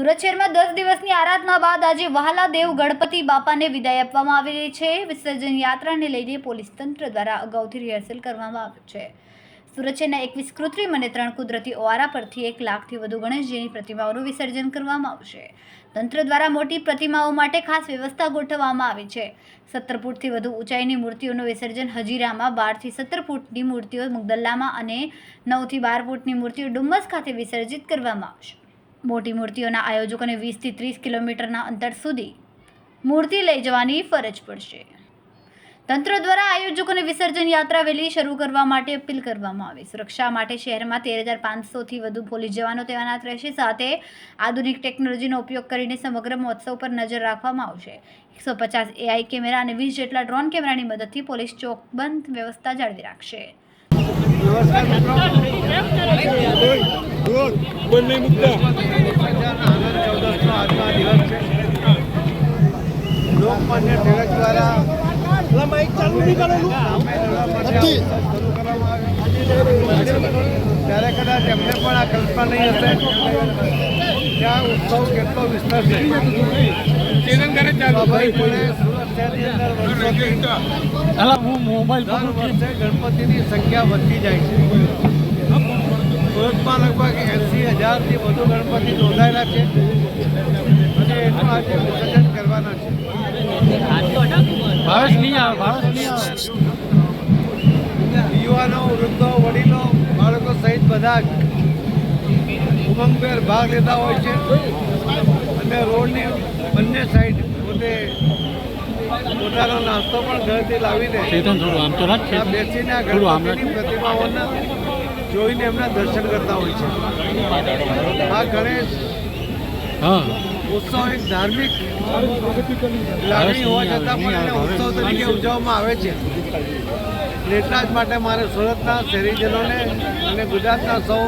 સુરત શહેરમાં દસ દિવસની આરાધના બાદ આજે વહાલાદેવ ગણપતિ બાપાને વિદાય આપવામાં આવી રહી છે. વિસર્જન યાત્રાને લઈને પોલીસ તંત્ર દ્વારા અગાઉથી રિહર્સલ કરવામાં આવ્યું છે. સુરત શહેરના એકવીસ કૃત્રિમ અને ત્રણ કુદરતી ઓવારા પરથી એક લાખથી વધુ ગણેશજીની પ્રતિમાઓનું વિસર્જન કરવામાં આવશે. તંત્ર દ્વારા મોટી પ્રતિમાઓ માટે ખાસ વ્યવસ્થા ગોઠવવામાં આવી છે. સત્તર ફૂટથી વધુ ઊંચાઈની મૂર્તિઓનું વિસર્જન હજીરામાં બારથી સત્તર ફૂટની મૂર્તિઓ મુગદલ્લામાં અને નવથી બાર ફૂટની મૂર્તિઓ ડુમ્મસ ખાતે વિસર્જિત કરવામાં આવશે. મોટી મૂર્તિઓના આયોજકોને વીસથી ત્રીસ કિલોમીટરના અંતર સુધી મૂર્તિ લઈ જવાની ફરજ પડશે. તંત્ર દ્વારા આયોજકોને વિસર્જન યાત્રા વહેલી શરૂ કરવા માટે અપીલ કરવામાં આવી. સુરક્ષા માટે શહેરમાં તેર હજાર પાંચસોથી વધુ પોલીસ જવાનો તૈનાત રહેશે. સાથે આધુનિક ટેકનોલોજીનો ઉપયોગ કરીને સમગ્ર મહોત્સવ પર નજર રાખવામાં આવશે. એકસો પચાસ એઆઈ કેમેરા અને વીસ જેટલા ડ્રોન કેમેરાની મદદથી પોલીસ ચોકબંધ વ્યવસ્થા જાળવી રાખશે. બંને મુદ્દા લોકમાન્ય ટિળક દ્વારા ત્યારે કદાચ એમને પણ આ કલ્પના નહીં હશે. ત્યાં ઉત્સવ કેટલો વિસ્તાર છે. ગણપતિની સંખ્યા વધતી જાય છે. સુરતમાં લગભગ એંસી હજારથી વધુ ગણપતિ નોંધાયેલા છે. અને એનું આજે વિસર્જન કરવાના છે. ભારત નહીં આવે ભારત નહીં આવે. યુવાનો વૃદ્ધો વડીલો બાળકો સહિત બધા ઉમંગભેર ભાગ લેતા હોય છે. અને રોડની બંને સાઈડ પોતે પોતાનો નાસ્તો પણ ઘરથી લાવીને બેસીને ગણપતિની પ્રતિમાઓના જોઈને એમના દર્શન કરતા હોય છે. આ ગણેશ હા. ઉત્સવ એક ધાર્મિક લાગણી હોવા છતાં પણ એને ઉત્સવ તરીકે ઉજવવામાં આવે છે. એટલા જ માટે મારે સુરતના શહેરીજનોને અને ગુજરાતના સૌ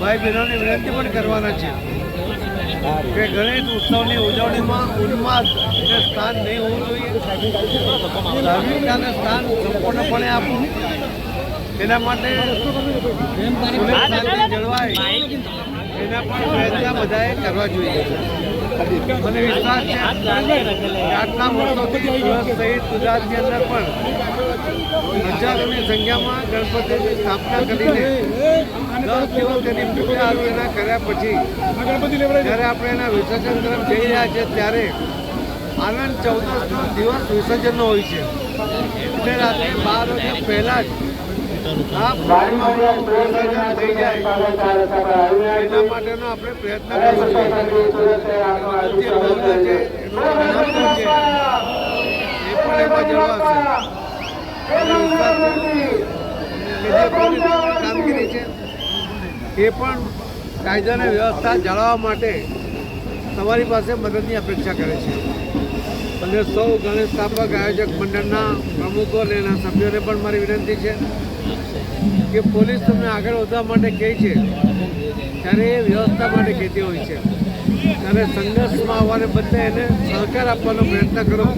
ભાઈ બહેનોને વિનંતી પણ કરવાના છે કે ગણેશ ઉત્સવની ઉજવણીમાં ઉન્માદ ને સ્થાન નહીં હોવું જોઈએ. ધાર્મિકતાને સ્થાન સંપૂર્ણપણે આપવું. એના માટે જળવાય. એના પણ પ્રયત્ન બધાએ કરવા જોઈએ. મને વિશ્વાસ છે, આટલા વર્ષોથી સહિત ગુજરાતની અંદર પણ હજારોની સંખ્યામાં ગણપતિની સ્થાપના કરીને દસ દિવસ તેની પૂજા અર્ચના કર્યા પછી જ્યારે આપણે એના વિસર્જન તરફ જઈ રહ્યા છીએ ત્યારે આનંદ ચૌદસનો દિવસ વિસર્જનનો હોય છે. એટલે રાત્રે બાર વાગ્યા પહેલાં જ એના માટેનો આપણે પ્રયત્ન કામગીરી છે એ પણ કાયદાને વ્યવસ્થા જાળવવા માટે તમારી પાસે મદદની અપેક્ષા કરે છે. અને સૌ ગણેશ સ્થાપક આયોજક મંડળના પ્રમુખો અને એના સભ્યોને પણ મારી વિનંતી છે. કે પોલીસ તમને આગળ વધવા માટે કહે છે, ત્યારે એ વ્યવસ્થા માટે કહેતી હોય છે. ત્યારે સંઘર્ષમાં આવવાને બદલે એને સહકાર આપવાનો પ્રયત્ન કરો.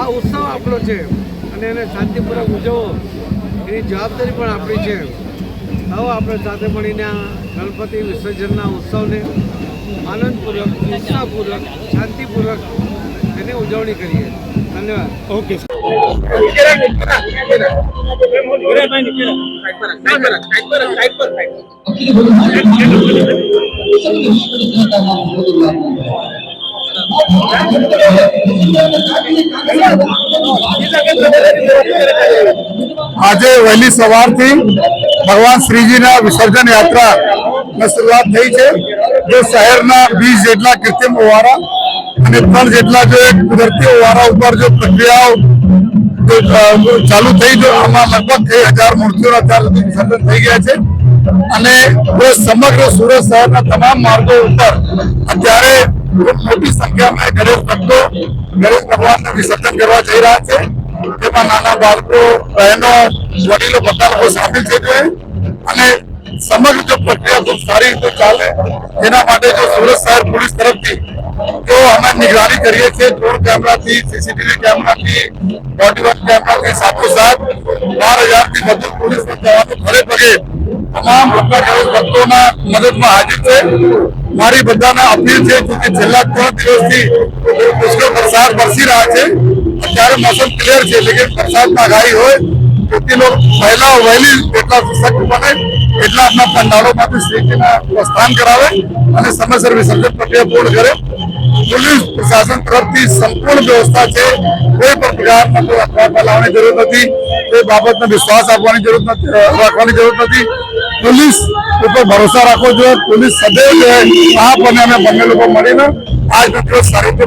આ ઉત્સવ આપણો છે અને એને શાંતિપૂર્વક ઉજવો. એની જવાબદારી પણ આપણી છે. આવો આપણે સાથે મળીને આ ગણપતિ વિસર્જનના ઉત્સવને આનંદપૂર્વક, ઉત્સાહપૂર્વક, શાંતિપૂર્વક એની ઉજવણી કરીએ. આજે વહેલી સવારથી ભગવાન શ્રીજીના વિસર્જન યાત્રા શરૂઆત થઈ છે. જે શહેરના વીસ જેટલા કૃત્રિમ ઓવારા અને ત્રણ જેટલા જો કુદરતી ઓવારા ઉપર જો પ્રક્રિયાઓ ચાલુ થઈ જો આમાં લગભગ એક હજાર મૂર્તિઓના અત્યાર સુધી વિસર્જન થઈ ગયા છે. અને સમગ્ર સુરત શહેરના તમામ માર્ગો ઉપર અત્યારે ખૂબ મોટી સંખ્યામાં ગણેશ ભક્તો ગણેશ ભગવાનને વિસર્જન કરવા જઈ રહ્યા છે. તેમાં નાના બાળકો, બહેનો, વડીલો બધા લોકો સામેલ છે અને સમગ્ર જો પ્રક્રિયા ખૂબ સારી રીતે ચાલે, એના માટે જો સુરત શહેર પોલીસ તરફથી જો અમે નિગરાની કરીએ છીએ ડ્રોન કેમેરાથી, સીસીટીવી કેમેરાથી બોડી વન કેમેરાથી સાથોસાથ બાર હજારથી વધુ પોલીસ જવાનો ઘરે પગે તમામ લોકો ભક્તોના મદદમાં હાજર છે. મારી બધાને અપીલ છે કે છેલ્લા ત્રણ દિવસથી પુષ્કળ વરસાદ વરસી રહ્યા છે, અત્યારે મોસમ ક્લિયર છે લેકિન વરસાદમાં આગાહી હોય તેથી લોકો પહેલા વહેલી જેટલા સશક્ત બને, એટલા આપણા પંડાળોમાંથી શ્રીજીના પ્રસ્થાન કરાવે અને સમયસર વિસર્જન પ્રક્રિયા પૂર્ણ કરે. પોલીસ પ્રશાસન તરફથી સંપૂર્ણ વ્યવસ્થા છે. કોઈ પણ પ્રકારના કોઈ અફવા ફેલાવવાની જરૂર નથી. કોઈ બાબતને વિશ્વાસ આપવાની જરૂર નથી રાખવાની જરૂર નથી. પોલીસ ઉપર ભરોસા રાખવો જોઈએ. પોલીસ સદૈવ આપ અને અમે બંને લોકો મળીને આ જ સારી રીતે